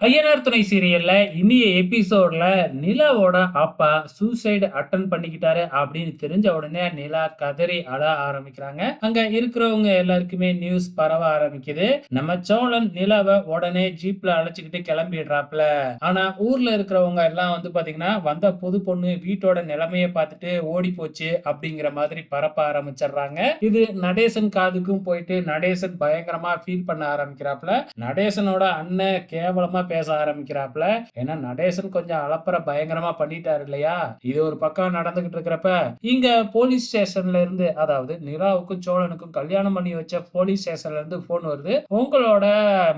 ஐயனார் துணை சீரியல்ல இனிய எபிசோட்ல நிலாவோட அப்பா சூசைடு அட்டன் பண்ணிக்கிட்டாரு அப்படின்னு தெரிஞ்ச உடனே நிலா கதறி அழ ஆரம்பிக்கிறாங்க. அங்க இருக்கிறவங்க எல்லாருக்குமே நியூஸ் பரவ ஆரம்பிக்குது. நம்ம சோழன் நிலாவை உடனே ஜீப்ல அழைச்சுக்கிட்டு கிளம்பிடுறாப்ல ஆனா ஊர்ல இருக்கிறவங்க எல்லாம் வந்து பாத்தீங்கன்னா வந்த புது பொண்ணு வீட்டோட நிலைமைய பார்த்துட்டு ஓடி போச்சு அப்படிங்கிற மாதிரி பரப்ப ஆரம்பிச்சிடுறாங்க. இது நடேசன் காதுக்கும் போயிட்டு நடேசன் பயங்கரமா ஃபீல் பண்ண ஆரம்பிக்கிறாப்ல நடேசனோட அண்ணன் கேவலமா பேச ஆரம்பிக்கிறாப்ல ஏன்னா நடேசன் கொஞ்சம் அலப்பற பயங்கரமா பண்ணிட்டாரு இல்லையா? இது ஒரு பக்கம் நடந்துகிட்டு இருக்கிறப்ப இங்க போலீஸ் ஸ்டேஷன்ல இருந்து அதாவது நிலாவுக்கும் சோழனுக்கும் கல்யாணம் பண்ணி வச்ச போலீஸ் ஸ்டேஷன்ல இருந்து போன் வருது. உங்களோட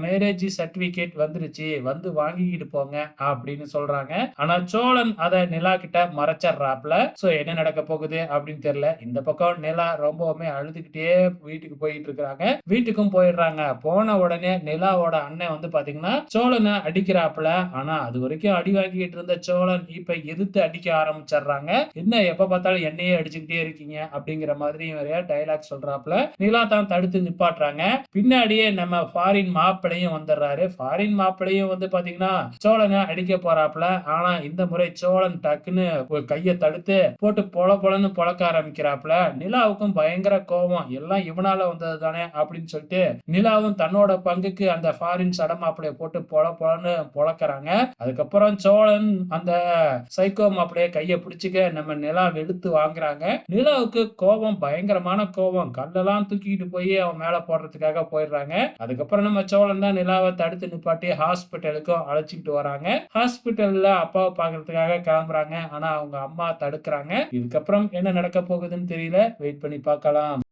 மேரேஜ் சர்டிபிகேட் வந்துருச்சு வந்து வாங்கிக்கிட்டு போங்க அப்படின்னு சொல்றாங்க. ஆனா சோழன் அதை நிலா கிட்ட மறைச்சிடுறாப்ல சோ என்ன நடக்க போகுது அப்படின்னு தெரியல. இந்த பக்கம் நிலா ரொம்பவுமே அழுதுகிட்டே வீட்டுக்கு போயிட்டு இருக்கிறாங்க. வீட்டுக்கும் போயிடுறாங்க. போன உடனே நிலாவோட அண்ணன் வந்து பாத்தீங்கன்னா சோழனை அடிக்கிறாப்புல. ஆனா அது வரைக்கும் அடி வாங்கிட்டு இருந்த சோழன் இப்ப எதிர்த்து அடிக்க ஆரம்பிச்சிடுறாங்க. என்ன எப்ப பார்த்தாலும் என்னையே அடிச்சுக்கிட்டே இருக்கீங்க? அப்படிங்கிற மாதிரி நிறைய டைலாக் சொல்றாப்புல. நிலா தான் தடுத்து நிப்பாட்டுறாங்க. பின்னாடியே நம்ம ஃபாரின் மாப்பிளையும் வந்துடுறாரு. ஃபாரின் மாப்பிளையும் வந்து பாத்தீங்கன்னா சோழனை அடிக்க போறாப்புல. ஆனா இந்த முறை சோழன் டக்குன்னு கையை தடுத்து போட்டு பொல பொலன்னு பொழக்க ஆரம்பிக்கிறாப்புல. நிலாவுக்கும் பயங்கர கோபம். எல்லாம் இவனால வந்தது தானே அப்படின்னு சொல்லிட்டு நிலாவும் தன்னோட பங்குக்கு அந்த ஃபாரின் சடமாப்பிளைய போட்டு பொல பொலன்னு பொழக்கிறாங்க. அதுக்கப்புறம் சோழன் அந்த சைக்கோ மாப்பிளைய கையை பிடிச்சிக்க நம்ம நிலா வெளுத்து வாங்குறாங்க. நிலாவுக்கு கோபம் பயங்கரமான கோபம். கல்லெல்லாம் தூக்கிட்டு போய் அவன் மேல போடுறதுக்காக போயிடுறாங்க. அதுக்கப்புறம் நம்ம சோழன் தான் நிலாவை தடுத்து நிப்பாட்டி ஹாஸ்பிட்டலுக்கும் அழைச்சிக்கிட்டு வராங்க. ஹாஸ்பிட்டல்ல அப்பாவை பாக்குறதுக்காக கிளம்புறாங்க. ஆனா அவங்க அம்மா தடுக்கிறாங்க. இதுக்கப்புறம் என்ன நடக்க போகுதுன்னு தெரியல. வெயிட் பண்ணி பார்க்கலாம்.